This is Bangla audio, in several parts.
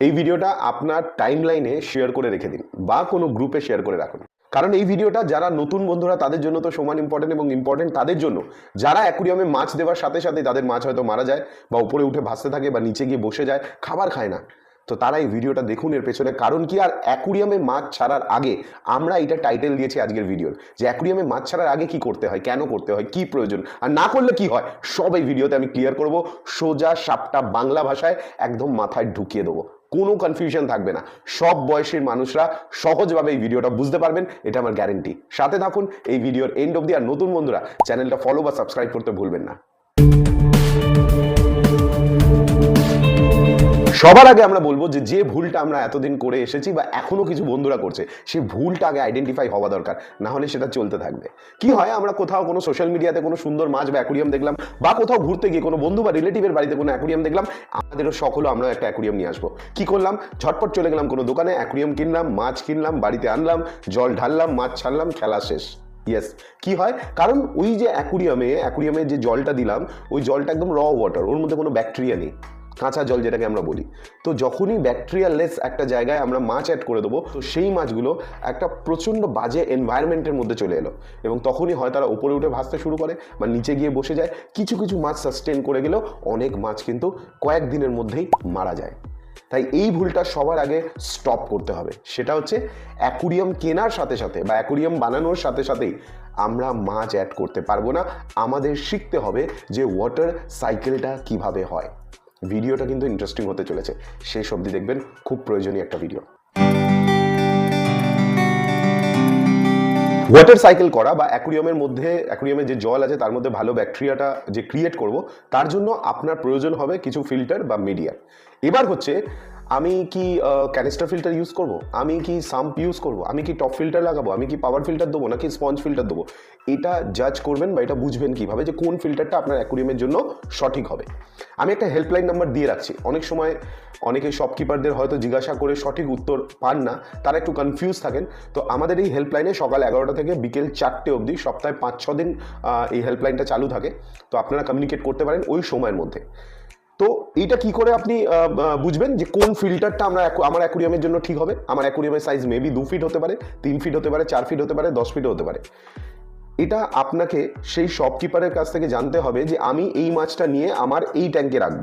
এই ভিডিওটা আপনার টাইম লাইনে শেয়ার করে রেখে দিন বা কোনো গ্রুপে শেয়ার করে রাখুন। কারণ এই ভিডিওটা যারা নতুন বন্ধুরা, তাদের জন্য তো সমান ইম্পর্টেন্ট এবং ইম্পর্টেন্ট তাদের জন্য। যারা অ্যাকুরিয়ামে মাছ দেওয়ার সাথে সাথে তাদের মাছ হয়তো মারা যায় বা উপরে উঠে ভাসতে থাকে বা নিচে গিয়ে বসে যায়, খাবার খায় না। তো তারা এই ভিডিওটা দেখুন এর পেছনে। কারণ কি? আর অ্যাকুরিয়ামে মাছ ছাড়ার আগে আমরা এটা টাইটেল দিয়েছি আজকের ভিডিওর যে অ্যাকুরিয়ামে মাছ ছাড়ার আগে কি করতে হয়, কেন করতে হয়, কি প্রয়োজন? আর না করলে কি হয়? সব এই ভিডিওতে আমি ক্লিয়ার করব। সোজা সাপটা বাংলা ভাষায় একদম মাথায় ঢুকিয়ে দেবো। কোনো কনফিউশন থাকবে না। সব বয়সের মানুষরা সহজভাবে এই ভিডিওটা বুঝতে পারবেন, এটা আমার গ্যারেন্টি সাথে থাকুন, এই ভিডিওর এন্ড অব দি আর নতুন বন্ধুরা চ্যানেলটা ফলো বা সাবস্ক্রাইব করতে ভুলবেন না। সবার আগে আমরা বলব যে যে ভুলটা আমরা এতদিন করে এসেছি বা এখনও কিছু বন্ধুরা করছে সেই ভুলটা আগে আইডেন্টিফাই হওয়া দরকার। না হলে সেটা চলতে থাকবে। কি হয়, আমরা কোথাও কোনো সোশ্যাল মিডিয়াতে কোনো সুন্দর মাছ বা অ্যাকুরিয়াম দেখলাম, বা কোথাও ঘুরতে গিয়ে কোনো বন্ধু বা রিলেটিভের বাড়িতে কোনো অ্যাকুরিয়াম দেখলাম, আমাদেরও হলো আমরা একটা অ্যাকুরিয়াম নিয়ে আসব। কি করলাম? ঝটপট চলে গেলাম কোনো দোকানে অ্যাকুরিয়াম কিনলাম, মাছ কিনলাম, বাড়িতে আনলাম, জল ঢাললাম, মাছ ছাড়লাম, খেলা শেষ। ইয়েস কি হয়? কারণ ওই যে অ্যাকুরিয়ামে অ্যাকুরিয়ামে যে জলটা দিলাম, ওই জলটা একদম র ওয়াটার ওর মধ্যে কোনো ব্যাকটেরিয়া নেই। কাঁচা জল যেটাকে আমরা বলি। তো যখনই ব্যাকটেরিয়ালেস একটা জায়গায় আমরা মাছ অ্যাড করে দেবো, তো সেই মাছগুলো একটা প্রচণ্ড বাজে এনভায়রনমেন্টের মধ্যে চলে এলো। এবং তখনই হয় তারা উপরে উঠে ভাসতে শুরু করে বা নিচে গিয়ে বসে যায়। কিছু কিছু মাছ সাস্টেন করে গেলেও অনেক মাছ কিন্তু কয়েক দিনের মধ্যেই মারা যায়। তাই এই ভুলটা সবার আগে স্টপ করতে হবে। সেটা হচ্ছে অ্যাকুরিয়াম কেনার সাথে সাথে বা অ্যাকুরিয়াম বানানোর সাথে সাথেই আমরা মাছ অ্যাড করতে পারব না। আমাদের শিখতে হবে যে ওয়াটার সাইকেলটা কীভাবে হয়। ভিডিওটা কিন্তু ইন্টারেস্টিং হতে চলেছে। সেই অবধি দেখবেন, খুব প্রয়োজনীয় একটা ভিডিও ওয়াটার সাইকেল করা বা অ্যাকুরিয়ামের মধ্যে অ্যাকুরিয়ামের যে জল আছে, তার মধ্যে ভালো ব্যাকটেরিয়াটা যে ক্রিয়েট করব, তার জন্য আপনার প্রয়োজন হবে কিছু ফিল্টার বা মিডিয়া এবার হচ্ছে আমি কি ক্যানিস্টার ফিল্টার ইউজ করব? আমি কি সাম্প ইউজ করব? আমি কি টপ ফিল্টার লাগাবো? আমি কি পাওয়ার ফিল্টার দেবো? নাকি স্পঞ্জ ফিল্টার দেবো? এটা জাজ করবেন বা এটা বুঝবেন কীভাবে যে কোন ফিল্টারটা আপনার অ্যাকুরিয়ামের জন্য সঠিক হবে। আমি একটা হেল্পলাইন নাম্বার দিয়ে রাখছি। অনেক সময় অনেকে শপকিপারদের হয়তো জিজ্ঞাসা করে সঠিক উত্তর পান না। তারা একটু কনফিউজ থাকেন। তো আমাদের এই হেল্পলাইনে সকাল এগারোটা থেকে বিকেল চারটে অবধি সপ্তাহে পাঁচ ছ দিন এই হেল্পলাইনটা চালু থাকে। তো আপনারা কমিউনিকেট করতে পারেন ওই সময়ের মধ্যে। তো এইটা কি করে আপনি বুঝবেন যে কোন ফিল্টারটা আমরা আমার অ্যাকুরিয়ামের জন্য ঠিক হবে? আমার অ্যাকুরিয়ামের সাইজ মেবি দু ফিট হতে পারে, তিন ফিট হতে পারে, চার ফিট হতে পারে, দশ ফিট হতে পারে। এটা আপনাকে সেই শপকিপারের কাছ থেকে জানতে হবে যে আমি এই মাছটা নিয়ে আমার এই ট্যাঙ্কে রাখব।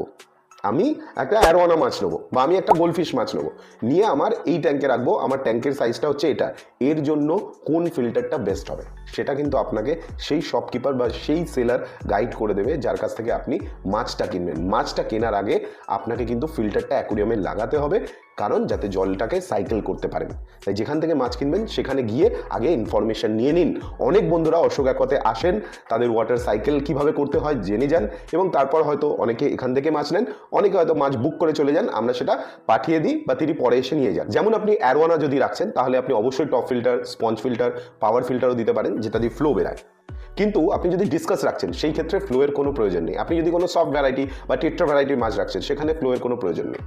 আমি একটা অ্যারোয়ানা মাছ নেব বা আমি একটা গোলফিশ মাছ নেব। নিয়ে আমার এই ট্যাঙ্কে রাখব, আমার ট্যাঙ্কের সাইজটা হচ্ছে এটা। এর জন্য কোন ফিল্টারটা বেস্ট হবে? সেটা কিন্তু আপনাকে সেই শপকিপার বা সেই সেলার গাইড করে দেবে, যার কাছ থেকে আপনি মাছটা কিনবেন। মাছটা কেনার আগে আপনাকে কিন্তু ফিল্টারটা অ্যাকুরিয়ামে লাগাতে হবে। কারণ যাতে জলটাকে সাইকেল করতে পারেন। তাই যেখান থেকে মাছ কিনবেন, সেখানে গিয়ে আগে ইনফরমেশন নিয়ে নিন। অনেক বন্ধুরা অশোক একতে আসেন, তাদের ওয়াটার সাইকেল কীভাবে করতে হয় জেনে যান এবং তারপর হয়তো অনেকে এখান থেকে মাছ নেন, অনেকে হয়তো মাছ বুক করে চলে যান, আমরা সেটা পাঠিয়ে দিই বা তিনি পরে এসে নিয়ে যান। যেমন আপনি অ্যারোয়ানা যদি রাখছেন, তাহলে আপনি অবশ্যই top filter sponge filter power ফিল্টারও দিতে পারেন, যেটা দিয়ে ফ্লো বেরায়। কিন্তু আপনি যদি ডিসকাস রাখছেন, সেই ক্ষেত্রে ফ্লোয়ের কোনো প্রয়োজন নেই। আপনি যদি কোনো সফট ভ্যারাইটি বা টেট্রা ভ্যারাইটির মাছ রাখছেন, সেখানে ফ্লোয়ের কোনো প্রয়োজন নেই।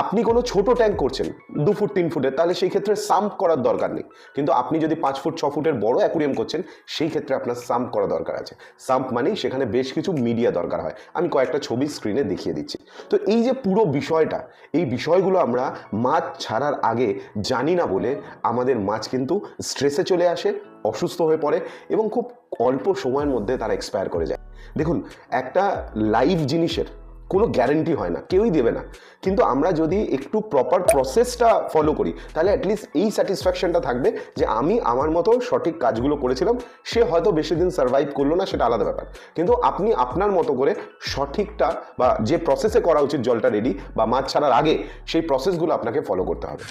আপনি কোনো ছোট ট্যাঙ্ক করছেন, দু ফুট, তিন ফুটের তাহলে সেই ক্ষেত্রে সাম্প করার দরকার নেই। কিন্তু আপনি যদি পাঁচ ফুট, ছ ফুটের বড় অ্যাকুরিয়াম করছেন, সেই ক্ষেত্রে আপনার সাম্প করা দরকার আছে। সাম্প মানেই সেখানে বেশ কিছু মিডিয়া দরকার হয়। আমি কয়েকটা ছবি স্ক্রিনে দেখিয়ে দিচ্ছি। তো এই যে পুরো বিষয়টা, এই বিষয়গুলো আমরা মাছ ছাড়ার আগে জানি না বলে আমাদের মাছ কিন্তু স্ট্রেসে চলে আসে, অসুস্থ হয়ে পড়ে এবং খুব অল্প সময়ের মধ্যে তারা এক্সপায়ার করে যায়। দেখুন, একটা লাইভ জিনিসের কোনো গ্যারেন্টি হয় না, কেউই দেবে না। কিন্তু আমরা যদি একটু প্রপার প্রসেসটা ফলো করি, তাহলে অ্যাটলিস্ট এই স্যাটিসফ্যাকশনটা থাকবে যে আমি আমার মতো সঠিক কাজগুলো করেছিলাম, সে হয়তো বেশি দিন সার্ভাইভ করল না, সেটা আলাদা ব্যাপার। কিন্তু আপনি আপনার মতো করে সঠিকটা বা যে প্রসেসে করা উচিত জলটা রেডি বা মাছ ছাড়ার আগে, সেই প্রসেসগুলো আপনাকে ফলো করতে হবে।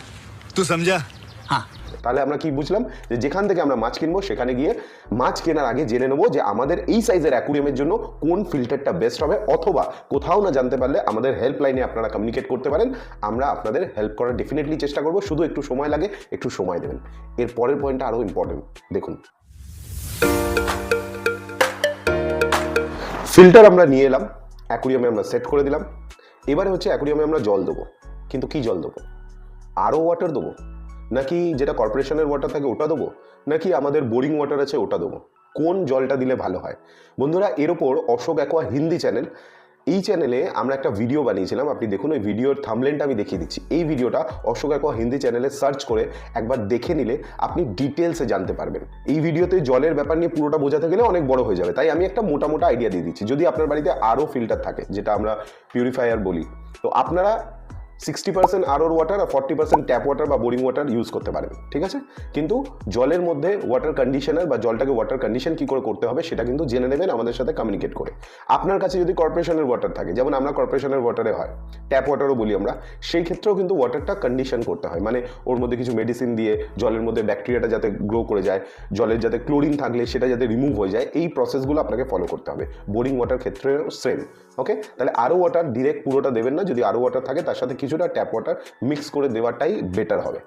তো সমঝা? हाँ তাহলে আমরা কি বুঝলাম? যে যেখান থেকে আমরা মাছ কিনবো, সেখানে গিয়ে মাছ কেনার আগে জেনে নেব যে আমাদের এই সাইজের অ্যাকুরিয়ামের জন্য কোন ফিল্টারটা বেস্ট হবে, অথবা কোথাও না জানতে পারলে আমাদের হেল্পলাইনে আপনারা কমিউনিকেট করতে পারেন। আমরা আপনাদের হেল্প করার ডেফিনেটলি চেষ্টা করব। শুধু একটু সময় লাগে, একটু সময় দেবেন। এর পরের পয়েন্টটা আরও ইম্পর্টেন্ট দেখুন। ফিল্টার আমরা নিয়ে এলাম অ্যাকুরিয়ামে আমরা সেট করে দিলাম। এবারে হচ্ছে অ্যাকুরিয়ামে আমরা জল দেবো। কিন্তু কি জল দেবো? আরও ওয়াটার দেবো? নাকি যেটা কর্পোরেশনের ওয়াটার থাকে ওটা দেবো? নাকি আমাদের বোরিং ওয়াটার আছে ওটা দেবো? কোন জলটা দিলে ভালো হয়? বন্ধুরা, এর ওপর অশোক অ্যাকোয়া হিন্দি চ্যানেল এই চ্যানেলে আমরা একটা ভিডিও বানিয়েছিলাম। আপনি দেখুন, ওই ভিডিওর থামলেনটা আমি দেখিয়ে দিচ্ছি। এই ভিডিওটা অশোক একোয়া হিন্দি চ্যানেলে সার্চ করে একবার দেখে নিলে আপনি ডিটেলসে জানতে পারবেন। এই ভিডিওতে জলের ব্যাপার নিয়ে পুরোটা বোঝাতে গেলে অনেক বড় হয়ে যাবে। তাই আমি একটা মোটা মোটা আইডিয়া দিয়ে দিচ্ছি। যদি আপনার বাড়িতে আরও ফিল্টার থাকে, যেটা আমরা পিউরিফায়ার বলি, তো আপনারা সিক্সটি পার্সেন্ট আরোর ওয়াটার আর ফর্টি পার্সেন্ট ট্যাপ ওয়াটার বা বোরিং ওয়াটার ইউজ করতে পারেন, ঠিক আছে? কিন্তু জলের মধ্যে ওয়াটার কন্ডিশনার বা জলটাকে ওয়াটার কন্ডিশন কী করে করতে হবে সেটা কিন্তু জেনে নেবেন আমাদের সাথে কমিউনিকেট করে। আপনার কাছে যদি কর্পোরেশনের ওয়াটার থাকে, যেমন আমরা কর্পোরেশনের ওয়াটারে হয় ট্যাপ ওয়াটারও বলি আমরা, সেই ক্ষেত্রেও কিন্তু ওয়াটারটা কন্ডিশন করতে হয়। মানে ওর মধ্যে কিছু মেডিসিন দিয়ে জলের মধ্যে ব্যাকটেরিয়াটা যাতে গ্রো করে যায়, জলের যাতে ক্লোরিন থাকলে সেটা যাতে রিমুভ হয়ে যায়, এই প্রসেসগুলো আপনাকে ফলো করতে হবে। বোরিং ওয়াটার ক্ষেত্রেও সেম ওকে তাহলে আরও ওয়াটার ডিরেক্ট পুরোটা দেবেন না, যদি আরও ওয়াটার থাকে, তার সাথে কিছুটা ট্যাপ ওয়াটার মিক্স করে দেওয়াটাই বেটার হবে।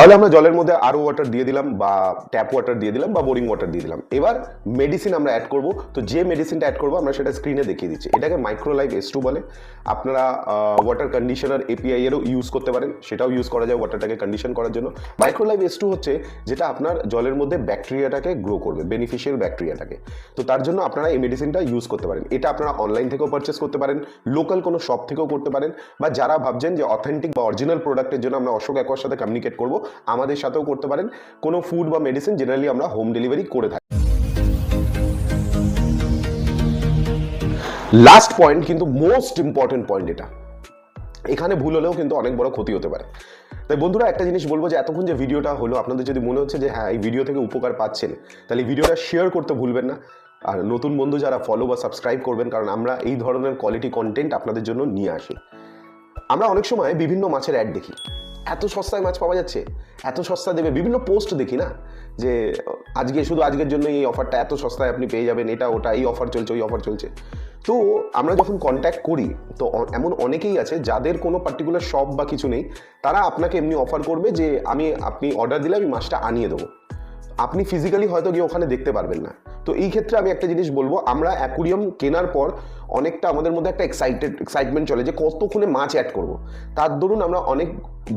তাহলে আমরা জলের মধ্যে আরও ওয়াটার দিয়ে দিলাম বা ট্যাপ ওয়াটার দিয়ে দিলাম বা বোরিং ওয়াটার দিয়ে দিলাম। এবার মেডিসিন আমরা অ্যাড করব। তো যে মেডিসিনটা অ্যাড করব আমরা সেটা স্ক্রিনে দেখিয়ে দিচ্ছি। এটাকে মাইক্রোলাইভ এস টু বলে। আপনারা ওয়াটার কন্ডিশনার এপিআই এরও ইউজ করতে পারেন। সেটাও ইউজ করা যায় ওয়াটারটাকে কন্ডিশন করার জন্য। মাইক্রোলাইভ এস টু হচ্ছে যেটা আপনার জলের মধ্যে ব্যাকটেরিয়াটাকে গ্রো করবে বেনিফিশিয়াল ব্যাকটেরিয়াটাকে তো তার জন্য আপনারা এই মেডিসিনটা ইউজ করতে পারেন। এটা আপনারা অনলাইন থেকেও পারচেস করতে পারেন লোকাল কোনো শপ থেকেও করতে পারেন। বা যারা ভাবছেন যে অথেন্টিক বা অরিজিনাল প্রোডাক্টের জন্য আমরা অশোক একোয়ার সাথে কমিউনিকেট করব আমাদের সাথেও করতে পারেন। কোনো ফুড বা মেডিসিন জেনারেলি আমরা হোম ডেলিভারি করে থাকি। লাস্ট পয়েন্ট কিন্তু মোস্ট ইম্পর্টেন্ট পয়েন্ট এটা। এখানে ভুল হলেও কিন্তু অনেক বড় ক্ষতি হতে পারে। তাই বন্ধুরা একটা জিনিস বলব যে এতক্ষণ যে ভিডিওটা হলো, আপনাদের যদি মনে হচ্ছে যে হ্যাঁ এই ভিডিও থেকে উপকার পাচ্ছেন, তাহলে ভিডিওটা শেয়ার করতে ভুলবেন না। আর নতুন বন্ধু যারা ফলো বা সাবস্ক্রাইব করবেন, কারণ আমরা এই ধরনের কোয়ালিটি কন্টেন্ট আপনাদের জন্য নিয়ে আসি। আমরা অনেক সময় বিভিন্ন মাছের অ্যাড দেখি। এত সস্তায় মাছ পাওয়া যাচ্ছে, এত সস্তা দেবে। বিভিন্ন পোস্ট দেখি না? যে আজকে শুধু আজকের জন্য এই অফারটা এত সস্তায় আপনি পেয়ে যাবেন, এটা, ওটা, এই অফার চলছে, ওই অফার চলছে। তো আমরা যখন কন্ট্যাক্ট করি, তো এমন অনেকেই আছে যাদের কোনো পার্টিকুলার শপ বা কিছু নেই, তারা আপনাকে এমনি অফার করবে যে, আমি, আপনি অর্ডার দিলে আমি মাছটা আনিয়ে দেবো। আপনি ফিজিক্যালি হয়তো গিয়ে ওখানে দেখতে পারবেন না। তো এই ক্ষেত্রে আমি একটা জিনিস বলব, আমরা অ্যাকুরিয়াম কেনার পর অনেকটা আমাদের মধ্যে একটা এক্সাইটেড এক্সাইটমেন্ট চলে যে কতক্ষণে মাছ অ্যাড করব। তার দরুন আমরা অনেক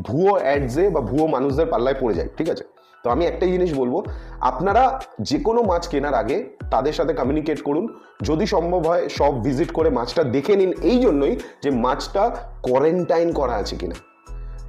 ভুয়ো অ্যাডসে বা ভুয়ো মানুষদের পাল্লায় পড়ে যাই, ঠিক আছে? তো আমি একটাই জিনিস বলব, আপনারা যে কোনো মাছ কেনার আগে তাদের সাথে কমিউনিকেট করুন। যদি সম্ভব হয় সব ভিজিট করে মাছটা দেখে নিন, এই জন্যই যে মাছটা কোয়ারেন্টাইন করা আছে কিনা।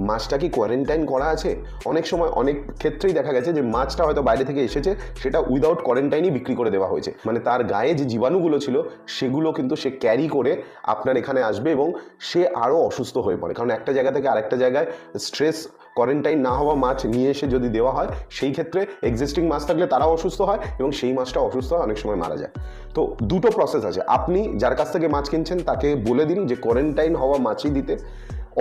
মাছটা কি কোয়ারেন্টাইন করা আছে? অনেক সময় অনেক ক্ষেত্রেই দেখা গেছে যে মাছটা হয়তো বাইরে থেকে এসেছে, সেটা উইদাউট কোয়ারেন্টাইনই বিক্রি করে দেওয়া হয়েছে। মানে তার গায়ে যে জীবাণুগুলো ছিল, সেগুলো কিন্তু সে ক্যারি করে আপনার এখানে আসবে এবং সে আরও অসুস্থ হয়ে পড়ে। কারণ একটা জায়গা থেকে আরেকটা জায়গায় স্ট্রেস কোয়ারেন্টাইন না হওয়া মাছ নিয়ে এসে যদি দেওয়া হয়, সেই ক্ষেত্রে এক্সিস্টিং মাছ থাকলে তারাও অসুস্থ হয় এবং সেই মাছটা অসুস্থ হয় অনেক সময় মারা যায়। তো দুটো প্রসেস আছে। আপনি যার কাছ থেকে মাছ কিনছেন, তাকে বলে দিন যে কোয়ারেন্টাইন হওয়া মাছই দিতে।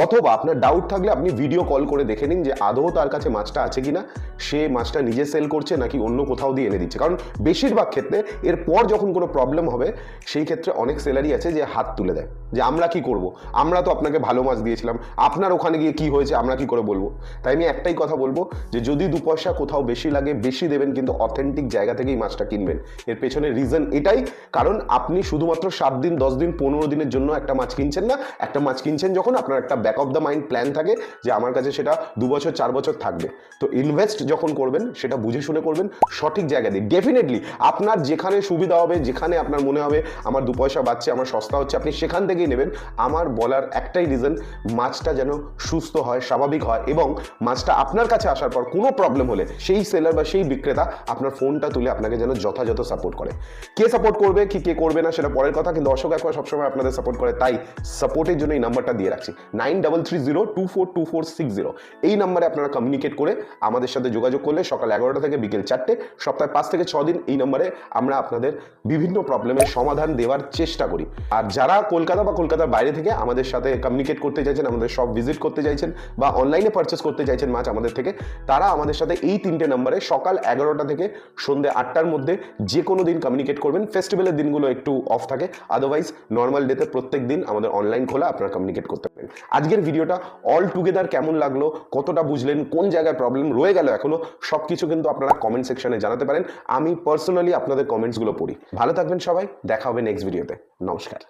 অথবা আপনার ডাউট থাকলে আপনি ভিডিও কল করে দেখে নিন যে আদৌ তার কাছে মাছটা আছে কিনা, সে মাছটা নিজে সেল করছে নাকি অন্য কোথাও দিয়ে এনে দিচ্ছে। কারণ বেশিরভাগ ক্ষেত্রে এরপর যখন কোনো প্রবলেম হবে, সেই ক্ষেত্রে অনেক সেলারই আছে যে হাত তুলে দেয়, যে আমরা কি করব? আমরা তো আপনাকে ভালো মাছ দিয়েছিলাম, আপনার ওখানে গিয়ে কি হয়েছে, আমরা কি করে বলব? তাই আমি একটাই কথা বলব যে যদি দু পয়সা কোথাও বেশি লাগে, বেশি দেবেন কিন্তু অথেন্টিক জায়গা থেকেই মাছটা কিনবেন। এর পেছনে রিজন এটাই, কারণ আপনি শুধুমাত্র সাত দিন, দশ দিন, পনেরো দিনের জন্য একটা মাছ কিনছেন না, একটা মাছ কিনছেন যখন আপনার একটা back of the mind plan থাকে যে আমার কাছে সেটা দু বছর, চার বছর থাকবে। তো ইনভেস্ট যখন করবেন, সেটা বুঝে শুনে করবেন, সঠিক জায়গা দিয়ে। ডেফিনেটলি আপনার যেখানে সুবিধা হবে, যেখানে আপনার মনে হবে, আমার দু পয়সা বাড়ছে, আমার সস্তা হচ্ছে, আপনি সেখান থেকেই নেবেন। আমার বলার একটাই রিজন মাছটা যেন সুস্থ হয়, স্বাভাবিক হয় এবং মাছটা আপনার কাছে আসার পর কোনো প্রবলেম হলে সেই সেলার বা সেই বিক্রেতা আপনার ফোনটা তুলে আপনাকে যেন যথাযথ সাপোর্ট করে। কে সাপোর্ট করবে, কি কে করবে না, সেটা পরের কথা, কিন্তু অশোক একবার সবসময় আপনাদের সাপোর্ট করে। তাই সাপোর্টের জন্য এই নাম্বারটা দিয়ে রাখছি। Nine double three zero two four two four six zero এই নাম্বারে আপনারা কমিউনিকেট করে আমাদের সাথে যোগাযোগ করলে সকাল এগারোটা থেকে বিকেল চারটে, সপ্তাহে পাঁচ থেকে ছ দিন এই নম্বরে আমরা আপনাদের বিভিন্ন প্রবলেমের সমাধান দেওয়ার চেষ্টা করি। আর যারা কলকাতা বা কলকাতার বাইরে থেকে আমাদের সাথে কমিউনিকেট করতে চাইছেন, আমাদের সব ভিজিট করতে চাইছেন বা অনলাইনে পারচেস করতে চাইছেন মাছ আমাদের থেকে, তারা আমাদের সাথে এই তিনটে নম্বরে সকাল এগারোটা থেকে সন্ধ্যে আটটার মধ্যে যে কোনো দিন কমিউনিকেট করবেন। ফেস্টিভ্যালের দিনগুলো একটু অফ থাকে আদারওয়াইজ নর্মাল ডেতে প্রত্যেক দিন আমাদের অনলাইন খোলা আপনারা কমিউনিকেট করতে পারেন। আজকের ভিডিওটা অল টুগেদার কেমন লাগল, কতটা বুঝলেন, কোন জায়গায় প্রবলেম রয়ে গেল এখনও সব কিছু কিন্তু আপনারা কমেন্ট সেকশনে জানাতে পারেন। আমি পার্সোনালি আপনাদের কমেন্টসগুলো পড়ি। ভালো থাকবেন সবাই, দেখা হবে নেক্সট ভিডিওতে নমস্কার।